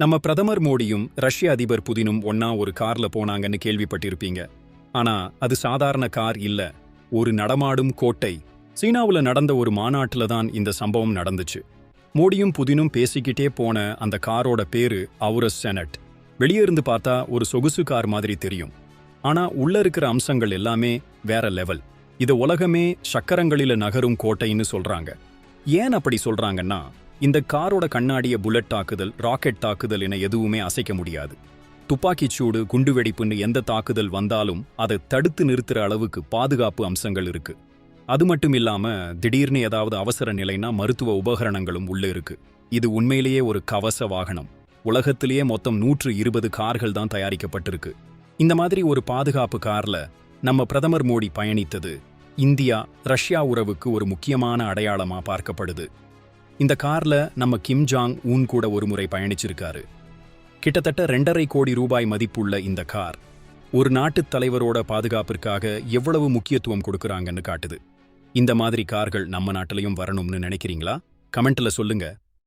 நம்ம பிரதமர் மோடியும் ரஷ்ய அதிபர் புதினும் ஒன்னா ஒரு கார்ல போனாங்கன்னு கேள்விப்பட்டிருப்பீங்க. ஆனா அது சாதாரண கார் இல்ல. ஒரு நடமாடும் கோட்டை. சீனாவுல நடந்த ஒரு மாநாட்டுல தான் இந்த சம்பவம் நடந்துச்சு. மோடியும் புதினும் பேசிக்கிட்டே போன அந்த காரோட பேரு அவுரஸ் செனட் வெளியே இருந்து பார்த்தா ஒரு சொகுசு கார் மாதிரி தெரியும். ஆனா உள்ள இருக்கிற அம்சங்கள் எல்லாமே வேற லெவல். இது உலகமே சக்கரங்களில நகரும் கோட்டைன்னு சொல்றாங்க. ஏன் அப்படி சொல்றாங்கன்னா இந்த காரோட கண்ணாடிய புல்லட் தாக்குதல் ராக்கெட் தாக்குதல் என எதுவுமே அசைக்க முடியாது. துப்பாக்கிச் சூடு குண்டுவெடிப்புன்னு எந்த தாக்குதல் வந்தாலும் அதை தடுத்து நிறுத்துற அளவுக்கு பாதுகாப்பு அம்சங்கள் இருக்கு. அது மட்டும் இல்லாம திடீர்னு ஏதாவது அவசர நிலைனா மருத்துவ உபகரணங்களும் உள்ள இருக்கு. இது உண்மையிலேயே ஒரு கவச வாகனம். உலகத்திலேயே மொத்தம் நூற்று இருபது கார்கள் தான் தயாரிக்கப்பட்டிருக்கு. இந்த மாதிரி ஒரு பாதுகாப்பு கார்ல நம்ம பிரதமர் மோடி பயணித்தது இந்தியா ரஷ்யா உறவுக்கு ஒரு முக்கியமான அடையாளமா பார்க்கப்படுது. இந்த கார்ல நம்ம கிம் ஜாங் ஊன் கூட ஒரு முறை பயணிச்சிருக்காரு. கிட்டத்தட்ட ரெண்டரை கோடி ரூபாய் மதிப்புள்ள இந்த கார் ஒரு நாட்டுத் தலைவரோட பாதுகாப்பிற்காக எவ்வளவு முக்கியத்துவம் கொடுக்கறாங்கன்னு காட்டுது. இந்த மாதிரி கார்கள் நம்ம நாட்டிலையும் வரணும்னு நினைக்கிறீங்களா? கமெண்ட்ல சொல்லுங்க.